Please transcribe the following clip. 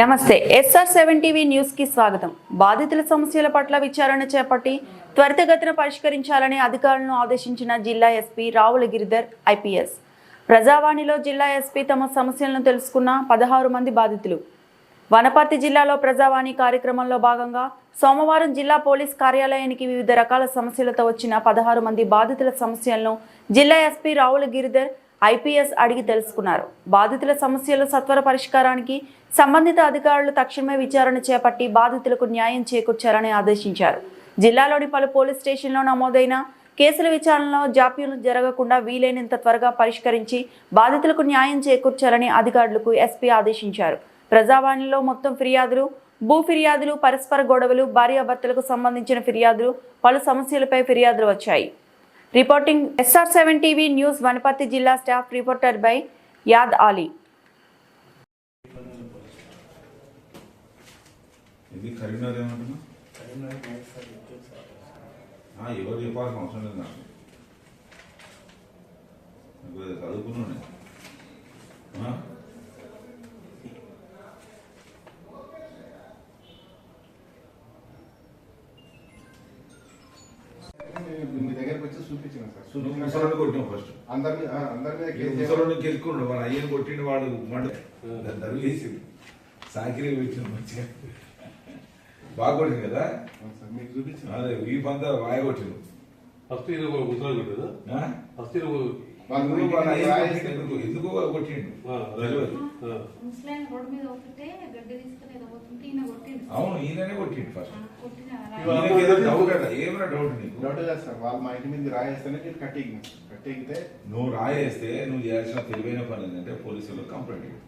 నమస్తే SR seven TV న్యూస్కి స్వాగతం. బాధితుల సమస్యల పట్ల విచారణ చేపట్టి త్వరితగతిన పరిష్కరించాలని అధికారులను ఆదేశించిన జిల్లా ఎస్పీ రావుల గిరిధర్ ఐపీఎస్. ప్రజావాణిలో జిల్లా ఎస్పీ తమ సమస్యలను తెలుసుకున్న పదహారు మంది బాధితులు. వనపర్తి జిల్లాలో ప్రజావాణి కార్యక్రమంలో భాగంగా సోమవారం జిల్లా పోలీస్ కార్యాలయానికి వివిధ రకాల సమస్యలతో వచ్చిన పదహారు మంది బాధితుల సమస్యలను జిల్లా ఎస్పీ రావుల గిరిధర్ ఐపీఎస్ అడిగి తెలుసుకున్నారు. బాధితుల సమస్యల సత్వర పరిష్కారానికి సంబంధిత అధికారులు తక్షణమే విచారణ చేపట్టి బాధితులకు న్యాయం చేకూర్చాలని ఆదేశించారు. జిల్లాలోని పలు పోలీస్ స్టేషన్లో నమోదైన కేసుల విచారణలో జాప్యం జరగకుండా వీలైనంత త్వరగా పరిష్కరించి బాధితులకు న్యాయం చేకూర్చాలని అధికారులకు ఎస్పీ ఆదేశించారు. ప్రజావాణిలో మొత్తం ఫిర్యాదులు భూ ఫిర్యాదులు పరస్పర గొడవలు భార్యాభర్తలకు సంబంధించిన ఫిర్యాదులు పలు సమస్యలపై ఫిర్యాదులు వచ్చాయి. Reporting SR seven TV news Wanaparthy జిల్లా స్టాఫ్ రిపోర్టర్ బై యాద్ ఆలీ ఇది కరీంనగర్ ఏమంటున్నా? ఆ, ఎవరు చెప్పాల్సిన అవసరం లేదు నాకు. నాకు ఇది చదువుకున్నాను మీ దగ్గరకు వచ్చి చూపించిన సార్. ముసలాన్ని కొట్టావు ఫస్ట్ అందరి మీద- ఆ, అందరి మీద కేసు చేయాలి. ముసలాన్ని గెలుచుకుండు వాడు అయ్యని కొట్టిండు వాడు మంట దరివేసింది సాకిరి వచ్చింది మంచిగా. బాగా కొట్టింది కదా? అవును సార్ మీకు చూపించిన అదే ఈ పంత వాయ కొట్టిండు. ఫస్ట్ ఇది ఒక ముసలి కొట్టేదా? ఫస్ట్ వాళ్ళు ఎందుకు కొట్టిండు? అవును ఈయననే కొట్టిండు ఫస్ట్ ఏమైనా డౌట్ నీకు? డౌట్ కాదు సార్? వాళ్ళు మా ఇంటి మీద రాయేస్తేనే నేను కట్టెగిన కట్టెగితే నువ్వు రాయేస్తే నువ్వు చేయాల్సిన తెలివైన పని ఏంటంటే పోలీసులకు కంప్లైంట్ ఇవ్వు.